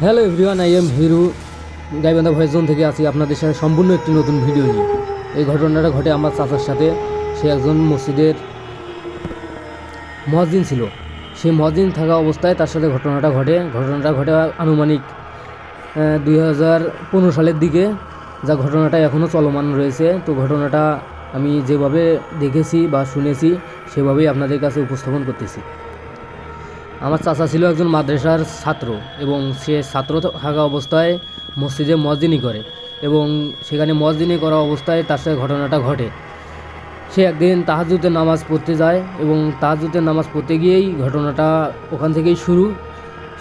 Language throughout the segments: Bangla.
Hello everyone I am Hiru Gaibandha voice zone থেকে আছি আপনাদের সাথে সম্পূর্ণ একটি নতুন ভিডিও নিয়ে। এই ঘটনাটা ঘটে আমার চাচার সাথে। সে একজন মসজিদের মহাজিন ছিল। সে মহাজিন থাকা অবস্থায় তার সাথে ঘটনাটা ঘটে। ঘটনাটা ঘটে আনুমানিক দুই হাজার পনেরো সালের দিকে। যা ঘটনাটা এখনও চলমান রয়েছে। তো ঘটনাটা আমি যেভাবে দেখেছি বা শুনেছি, সেভাবেই আপনাদের কাছে উপস্থাপন করতেছি। আমার চাচা ছিল একজন মাদ্রাসার ছাত্র এবং সে ছাত্র থাকা অবস্থায় মসজিদে মসজিদই করে এবং সেখানে মসজিদই করা অবস্থায় তার সাথে ঘটনাটা ঘটে। সে একদিন তাহাজুদের নামাজ পড়তে যায় এবং তাহাজুদের নামাজ পড়তে গিয়েই ঘটনাটা ওখান থেকেই শুরু।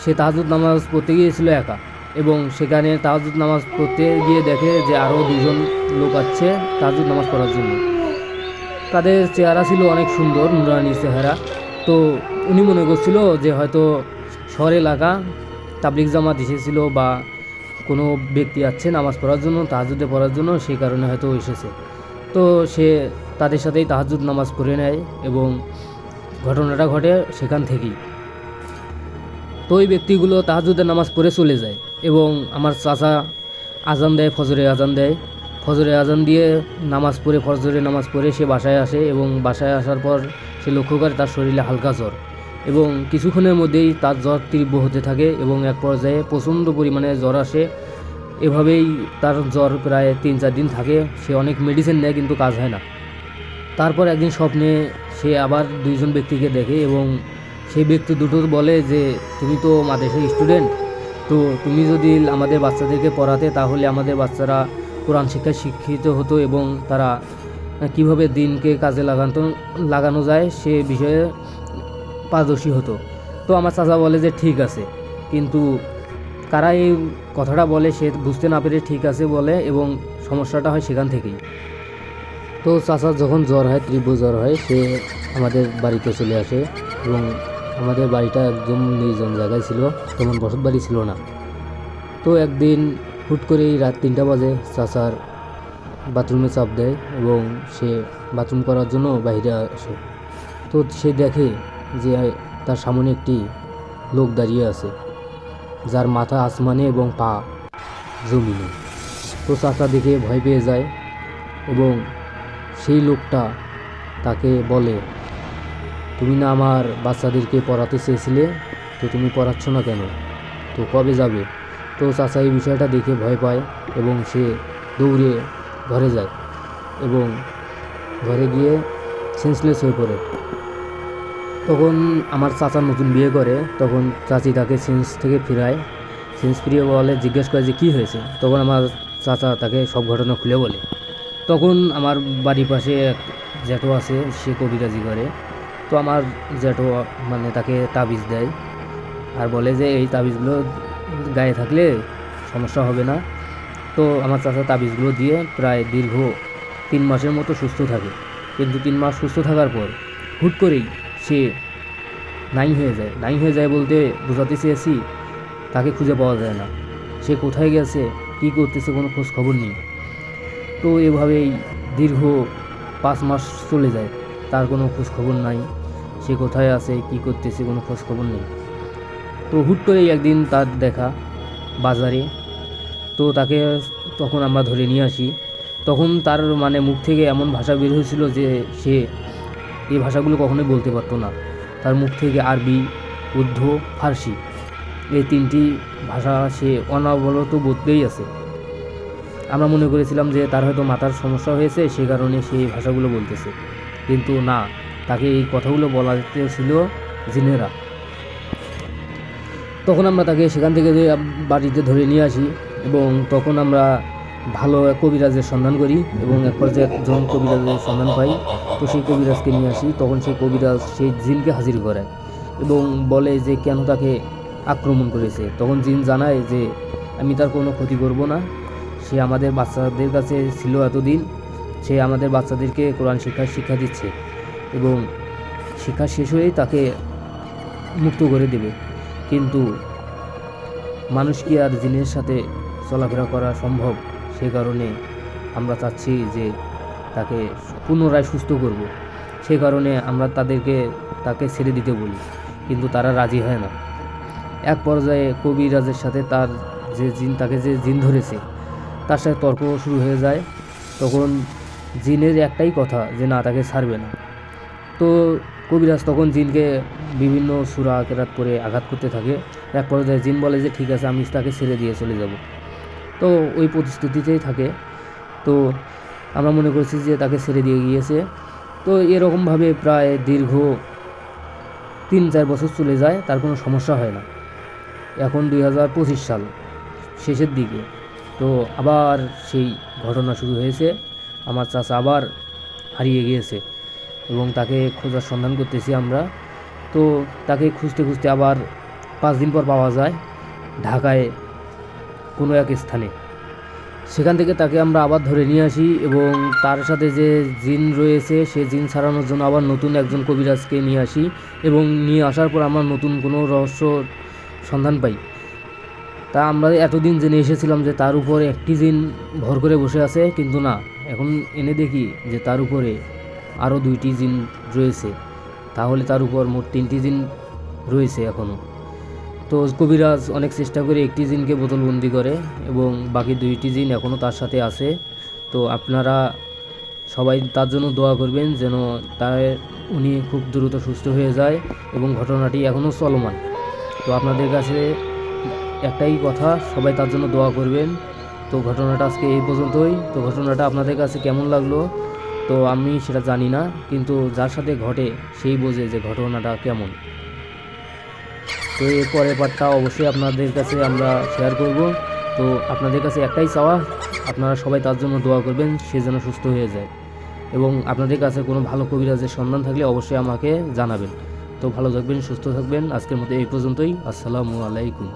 সে তাহাজুদ নামাজ পড়তে গিয়েছিল একা এবং সেখানে তাহাজুদ নামাজ পড়তে গিয়ে দেখে যে আরও দুজন লোক আছে তাহাজুদ নামাজ পড়ার জন্য। তাদের চেহারা ছিল অনেক সুন্দর, নুরানি চেহারা। তো উনি মনে করছিল যে হয়তো শহর এলাকা তাবলিক জামাত এসেছিল বা কোনো ব্যক্তি আছে নামাজ পড়ার জন্য তাহাজুদে পড়ার জন্য, সেই কারণে হয়তো এসেছে। তো সে তাদের সাথেই তাহাজুদ নামাজ পড়ে নেয় এবং ঘটনাটা ঘটে সেখান থেকেই। তো ওই ব্যক্তিগুলো তাহাজুদের নামাজ পড়ে চলে যায় এবং আমার চাচা আজান দেয়, ফজরে আজান দেয়। ফজরে আজান দিয়ে নামাজ পড়ে, ফজরে নামাজ পড়ে সে বাসায় আসে এবং বাসায় আসার পর সে লক্ষ্য করে তার শরীরে হালকা জ্বর। এবং কিছুক্ষণের মধ্যেই তার জ্বর তীব্র হতে থাকে এবং এক পর্যায়ে প্রচণ্ড পরিমাণে জ্বর আসে। এভাবেই তার জ্বর প্রায় তিন চার দিন থাকে। সে অনেক মেডিসিন নেয় কিন্তু কাজ হয় না। তারপর একদিন স্বপ্নে সে আবার দুইজন ব্যক্তিকে দেখে এবং সেই ব্যক্তি দুটো বলে যে, তুমি তো মাদ্রাসার স্টুডেন্ট তো তুমি যদি আমাদের বাচ্চাদেরকে পড়াতে তাহলে আমাদের বাচ্চারা কোরআন শিক্ষায় শিক্ষিত হতো এবং তারা কীভাবে দিনকে কাজে লাগানো লাগানো যায়? সে বিষয়ে পারদর্শী হতো। তো আমার চাচা বলে যে, ঠিক আছে। কিন্তু কারা এই কথাটা বলে, সে বুঝতে না পেরে ঠিক আছে বলে এবং সমস্যাটা হয় সেখান থেকেই। তো চাচার যখন জ্বর হয়, তীব্র জ্বর হয়, সে আমাদের বাড়িতে চলে আসে এবং আমাদের বাড়িটা একদম নির্জন জায়গায় ছিল, তেমন বসত বাড়ি ছিল না। তো একদিন হুট করেই রাত তিনটা বাজে, চাচার বাথরুমে চাপ দেয় এবং সে বাথরুম করার জন্য বাইরে আসে। তো সে দেখে যে তার সামনে একটি লোক দাঁড়িয়ে আছে, যার মাথা আসমানে এবং পা জমিনে। তো চাচা দেখে ভয় পেয়ে যায় এবং সেই লোকটা তাকে বলে, তুমি না আমার বাচ্চাদেরকে পড়াতে চেয়েছিলে? তো তুমি পড়াচ্ছ না কেন? তো কবে যাবে? তো চাচা এই বিষয়টা দেখে ভয় পায় এবং সে দৌড়ে ঘরে যায় এবং ঘরে গিয়ে সেন্সলেস হয়ে পড়ে। তখন আমার চাচা নতুন বিয়ে করে, তখন চাচি তাকে সেন্স থেকে ফিরায়। সেন্স ফিরিয়ে বলে, জিজ্ঞেস করে যে কী হয়েছে? তখন আমার চাচা তাকে সব ঘটনা খুলে বলে। তখন আমার বাড়ির পাশে এক জ্যাঠো আছে, সে কবিরাজি করে। তো আমার জ্যাঠো মানে তাকে তাবিজ দেয় আর বলে যে, এই তাবিজগুলো গায়ে থাকলে সমস্যা হবে না। তো আমার চাচা তাবিজগুলো দিয়ে প্রায় দীর্ঘ তিন মাসের মতো সুস্থ থাকে। কিন্তু তিন মাস সুস্থ থাকার পর হুট করেই সে নাই হয়ে যায়। নাই হয়ে যায় বলতে বোঝাতে চেয়েছি, তাকে খুঁজে পাওয়া যায় না। সে কোথায় গেছে, কী করতেছে কোনো খোঁজ খবর নেই। তো এভাবেই দীর্ঘ পাঁচ মাস চলে যায়, তার কোনো খোঁজ খবর নাই। সে কোথায় আছে, কী করতেছে কোনো খোঁজ খবর নেই। তো হুট করেই একদিন তার দেখা বাজারে। তো তাকে তখন আমরা ধরে নিয়ে আসি। তখন তার মানে মুখ থেকে এমন ভাষা বের হয়েছিল যে সে এই ভাষাগুলো কখনোই বলতে পারতো না। তার মুখ থেকে আরবি, উর্দু, ফার্সি এই তিনটি ভাষা সে অনবরত বলতেই আছে। আমরা মনে করেছিলাম যে তার হয়তো মাথার সমস্যা হয়েছে, সে কারণে সে এই ভাষাগুলো বলতেছে। কিন্তু না, তাকে এই কথাগুলো বলা ছিল জিনেরা। তখন আমরা তাকে সেখান থেকে বাড়িতে ধরে নিয়ে আসি এবং তখন আমরা ভালো কবিরাজের সন্ধান করি এবং এক পর্যায়ে যখন কবিরাজের সন্ধান পাই, তো সেই কবিরাজকে নিয়ে আসি। তখন সেই কবিরাজ সেই জিনকে হাজির করে এবং বলে যে, কেন তাকে আক্রমণ করেছে? তখন জিন জানায় যে, আমি তার কোনো ক্ষতি করব না। সে আমাদের বাচ্চাদের কাছে ছিল এতদিন। সে আমাদের বাচ্চাদেরকে কোরআন শিক্ষার শিক্ষা দিচ্ছে এবং শিক্ষা শেষ হয়েই তাকে মুক্ত করে দেবে। কিন্তু মানুষ কি আর জিনের সাথে চলাফেরা করা সম্ভব? সে কারণে আমরা চাচ্ছি যে তাকে পুনরায় সুস্থ করব। সে কারণে আমরা তাদেরকে, তাকে ছেড়ে দিতে বলি, কিন্তু তারা রাজি হয় না। এক পর্যায়ে কবিরাজের সাথে তার যে জিন, তাকে যে জিন ধরেছে, তার সাথে তর্ক শুরু হয়ে যায়। তখন জিনের একটাই কথা যে, না, তাকে ছাড়বে না। তো কবিরাজ তখন জিনকে বিভিন্ন সুরা কেরাত করে আঘাত করতে থাকে। এক পর্যায়ে জিন বলে যে, ঠিক আছে, আমি তাকে ছেড়ে দিয়ে চলে যাব। তো ওই পরিস্থিতিতেই থাকে। তো আমরা মনে করছি যে তাকে ছেড়ে দিয়ে গিয়েছে। তো এরকমভাবে প্রায় দীর্ঘ তিন চার বছর চলে যায়, তার কোনো সমস্যা হয় না। এখন দুই হাজার পঁচিশ সাল, শেষের দিকে। তো আবার সেই ঘটনা শুরু হয়েছে। আমার চাচা আবার হারিয়ে গিয়েছে এবং তাকে খোঁজার সন্ধান করতেছি আমরা। তো তাকে খুঁজতে খুঁজতে আবার পাঁচ দিন পর পাওয়া যায়। ঢাকায় কোনো এক স্থানে। সেখান থেকে তাকে আমরা আবার ধরে নিয়ে আসি এবং তার সাথে যে জিন রয়েছে, সে জিন ছাড়ানোর জন্য আবার নতুন একজন কবিরাজকে নিয়ে আসি এবং নিয়ে আসার পর আমরা নতুন কোনো রহস্য সন্ধান পাই। তা আমরা এতদিন জেনে এসেছিলাম যে তার উপরে একটি জিন ভর করে বসে আছে, কিন্তু না, এখন এনে দেখি যে তার উপরে আরও দুইটি জিন রয়েছে। তাহলে তার উপর মোট তিনটি জিন রয়েছে এখনও তো কবিরাজ অনেক চেষ্টা করে একটি জিনকে বোতলবন্দি করে এবং বাকি দুইটি জিন এখনও তার সাথে আছে। তো আপনারা সবাই তার জন্য দোয়া করবেন যেন তার, উনি খুব দ্রুত সুস্থ হয়ে যায় এবং ঘটনাটি এখনও চলমান। তো আপনাদের কাছে একটাই কথা, সবাই তার জন্য দোয়া করবেন। তো ঘটনাটা আজকে এই পর্যন্তই। তো ঘটনাটা আপনাদের কাছে কেমন লাগল? তো আমি সেটা জানি না, কিন্তু যার সাথে ঘটে সেই বোঝে যে ঘটনাটা কেমন। তো এর পরের পার্টটা অবশ্যই আপনাদের কাছে আমরা শেয়ার করব। তো আপনাদের কাছে একটাই চাওয়া, আপনারা সবাই তার জন্য দোয়া করবেন, সে যেন সুস্থ হয়ে যায়। এবং আপনাদের কাছে কোনো ভালো কবিরাজের সন্ধান থাকলে অবশ্যই আমাকে জানাবেন। তো ভালো থাকবেন, সুস্থ থাকবেন, আজকের মতো এই পর্যন্তই। আসসালামু আলাইকুম।